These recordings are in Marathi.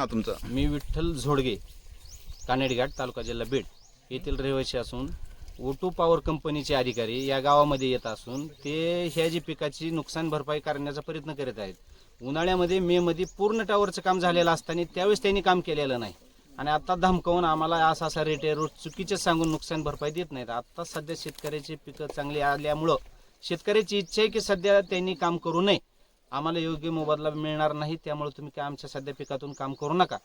नाव तुमचं? मी विठ्ठल झोडगे कानेडघाट तालुका जिल्हा बीड. येथील रहिवासी असून ओटू पॉवर कंपनीचे अधिकारी या गावामध्ये येत असून ते ह्या जी पिकाची नुकसान भरपाई करण्याचा प्रयत्न करीत आहेत. उन्हाळ्यामध्ये मे मध्ये पूर्ण टावरचं काम झालेलं असताना त्यावेळेस त्यांनी काम केलेलं नाही. आणि आता धमकावून आम्हाला असा असा रेट आहे रोज चुकीचे सांगून नुकसान भरपाई देत नाहीत. आता सध्या शेतकऱ्याची पिकं चांगली आल्यामुळं शेतकऱ्याची इच्छा आहे की सध्या त्यांनी काम करू नये. आम्हाला योग्य मोबदला मिळणार नाही त्यामुळे तुम्ही काय आमच्या सध्या पिकातून काम करू नका.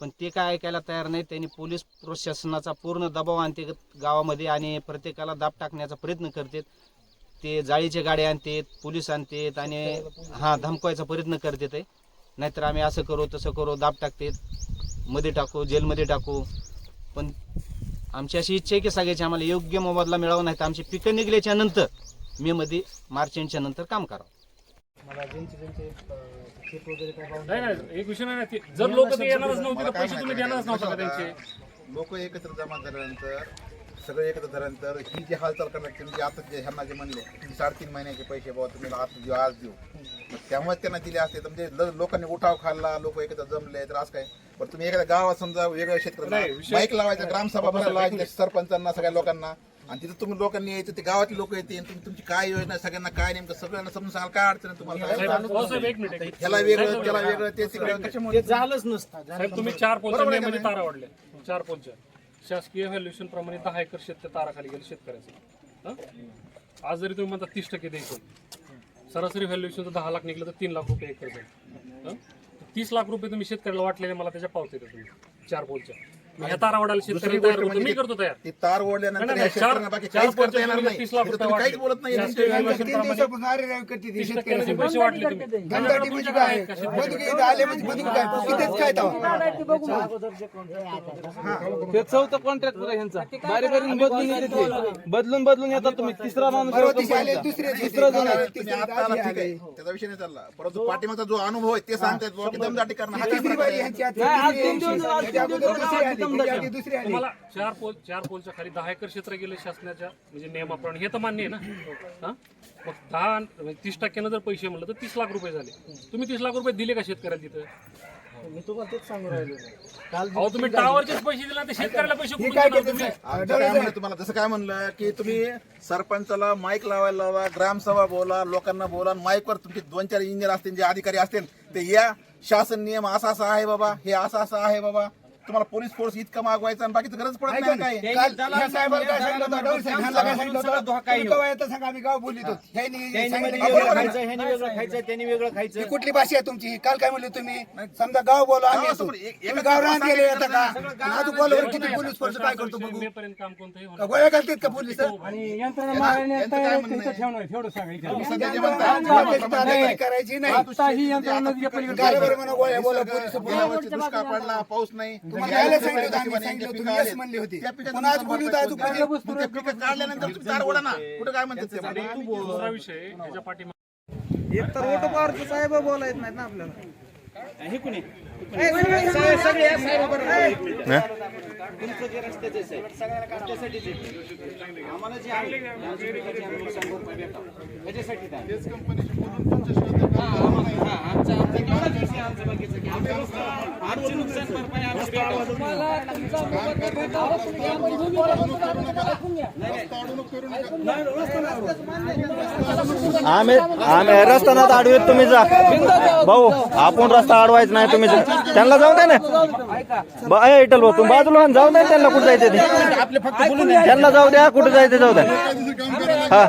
पण ते काय ऐकायला तयार नाही त्यांनी पोलीस प्रशासनाचा पूर्ण दबाव आणते गावामध्ये आणि प्रत्येकाला दाब टाकण्याचा प्रयत्न करतात. ते जाळीचे गाड्या आणतात पोलीस आणतात आणि हां धमकवायचा प्रयत्न करतात. नाहीतर आम्ही असं करू तसं करू दाब टाकतात. मध्ये टाकू जेलमध्ये टाकू. पण आमची अशी इच्छा आहे की सगळ्याची आम्हाला योग्य मोबदला मिळावा नाही तर आमची पिकं निघल्याच्या नंतर मे मध्ये मार्च एंडच्या नंतर काम करावं. मला ज्यांचे ज्यांचे अं, चेक वगैरे काय पाहून नाही नाही एक विषय नाही ना ते जर लोक ते येणारच नव्हते तर पैसे तुम्ही देणारच नव्हता का त्यांचे? लोक एकत्र जमा झाल्यानंतर सगळे एकत्र झाल्यानंतर ही जी हालचाल करणार त्यांनी जे आता जे ह्यांना जे म्हणले की साडेतीन महिन्याचे पैसे बाबा तुम्ही आज देऊ आज देऊ. मग त्यामुळे त्यांना दिले असते तर म्हणजे ल- लोकांनी उठाव खाल्ला लोक एकत्र जमले तर आज काय? पण तुम्ही एखाद्या गावात समजा वेगळ्या नाही, शेतकऱ्यांना विषय- बाईक लावायचा ग्रामसभा भरायला लावायची सरपंचांना सगळ्या लोकांना. आणि तिथं तुम्ही लोकांनी यायचं ते गावातले लोक येते तुम्ही तुमची काय योजना आहे, सगळ्यांना काय नेमकं सगळ्यांना समजून सांगाल काय अडचण आहे तुम्हाला साहेब भाऊसाहेब, एक मिनिट एक मिनिट. ह्याला वेगळं त्याला वेगळं ते तिकडं ते झालंच नसतं. साहेब तुम्ही चार पोलच्या तारा वाढल्या. चार पोलच्या शासकीय व्हॅल्युएशन प्रमाणे दहा एकर शेत त्या ताराखाली गेले शेतकऱ्याचं. हं? आज जरी तुम्ही म्हणता तीस टक्के द्यायचं. सरासरी व्हॅल्युएशन दहा लाख निघलं तर तीन लाख रुपये एकर जाईल. हं? तीस लाख रुपये तुम्ही शेतकऱ्याला वाटलेले मला त्याच्या पावते तुम्ही. चार पोलच्या तारा वाढायला शेतकरी तयार होतो. मी करतो तयार. ती तार ओढल्यानंतर नाही, या नाही, शेतकऱ्यांना चार- बाकी चार काहीच करता पोलच्या येणार जमिनीला नाही. तीस लाख इथं रुपये तुम्ही काहीच वाटले. बोलत नाही. शासकीय यांच्या- valuation तीन प्रमाणे दिवसापासून अरे राव करते ती तीस शेतकऱ्याची. टक्क्याचे पैसे वाटले तुम्ही धंदाटी म्हणजे काय? बदुक इथं आले म्हणजे बदुक काय? कितीच काय तेव्हा? ते चौथं कॉन्ट्रॅक्ट पुरा ह्यांचा. बारी बारी बदलून येते ते. बदलून बदलून येतात तुम्ही. तिसरा माणूस परवा येतो दिवशी आले कंपनीचा. दुसऱ्या दिवशी तिसरं जण आले. तुम्ही आता आला दिवशी ठीक आहे. आले. त्याचा विषय नाही चालला. परंतु पाठीमागचा जो अनुभव आहे ते सांगतायत बुवा की दमदाटी करणं हा काय तिसरी प्रकार बारी आहे? ह्यांची आता नाही, आज तिसरी तीन दिवस झाले, आज ह्याच्या तीन अगोदर दिवस दुसरी झाले, आली, त्याच्या आधी दुसरी आली तुम्हाला चार पोल चार पोलच्या खाली दहा एकर क्षेत्र गेले शासनाच्या म्हणजे नियमाप्रमाणे हे तर मान्य आहे ना. हा? मग दहा म्हणजे तीस टक्क्यानं जर पैसे म्हणलं तर तीस लाख रुपये झाले. तुम्ही तीस लाख रुपये दिले का शेतकऱ्याला तिथं? मी तुम्हाला तेच सांगू राहिलो काल अहो तुम्ही टावरचेच पैसे दिले तर शेतकऱ्याला पैसे कुठून काय देणार करते तुम्ही? आमचं काय म्हणलं तुम्हाला जसं काय म्हणलं की तुम्ही सरपंचाला माईक लावायला लावा ग्रामसभा बोला लोकांना बोला आणि माईकवर तुमचे दोन चार इंजिनियर असतील जे अधिकारी असतील ते या शासन नियम असा असा आहे बाबा हे असं असं आहे बाबा. तुम्हाला पोलीस फोर्स इतका मागवायचा आणि बाकीचं गरज पडत नाही काय? काल ह्या साहेबाला काय सांगितलं होतं, डवळे साहेब, ह्यांना काय सांगितलं होतं? तुम्ही केव्हा येता सांगा, आम्ही गाव बोलित वेगळं खायचं. ह्यानी वेगळं खायचं त्यांनी वेगळं खायचं. ही कुठली भाषा आहे तुमची? काल काय म्हणले तुम्ही? समजा गाव बोला आम्ही येतो. गावासमोर एक- तुम्ही गाव राहत गेले येता का? आता किती पोलीस फोर्स काय करतो बघू? मे पर्यंत काम कोणतंही का गोळ्या घालतात का पोलीस? यांचं काय म्हणणं आहे? तुम्ही सध्या जे म्हणता, तयारी करायची नाही. कारभार म्हणा गोळ्या बोला पोलीस दुष्काळ पडला पाऊस नाही तुम्हाला यायला सांगितलं होतं आम्ही सांगितलं होतं, तुम्ही येस म्हणले होते. त्या पिकाचं पण आज बोलू उपाधी- देईल? मग त्या पिकं काढल्यानंतर तुम्ही तार ओढा ना. कुठं काय म्हणतात ते? दुसरा विषय याच्या पाठीमागे. एक तर ओटो पॉवरचं साहेब बोला येत नाहीत ना आपल्याला. हे कुणी? तुमचं जे रस्त्याचे आहे, साहेब, रस्त्यासाठीच आहे. आम्हाला जे आहे आमच्या पिकाची आम्ही नुकसान भरपाई भेटावं. ह्याच्यासाठी ते आहे. हा, आम्हाला- हा, आमचं- आमचं आम्ही आम्ही रस्ता ना अडवीत तुम्ही जा. भाऊ आपण रस्ता अडवायचा नाही तुम्ही त्यांना जाऊ द्या ना. ब- इटल भाऊ तुम्ही बाजूला जाऊ द्या त्यांना कुठे जायचं ते. त्यांना जाऊ द्या कुठे जायचं जाऊ द्या. हा.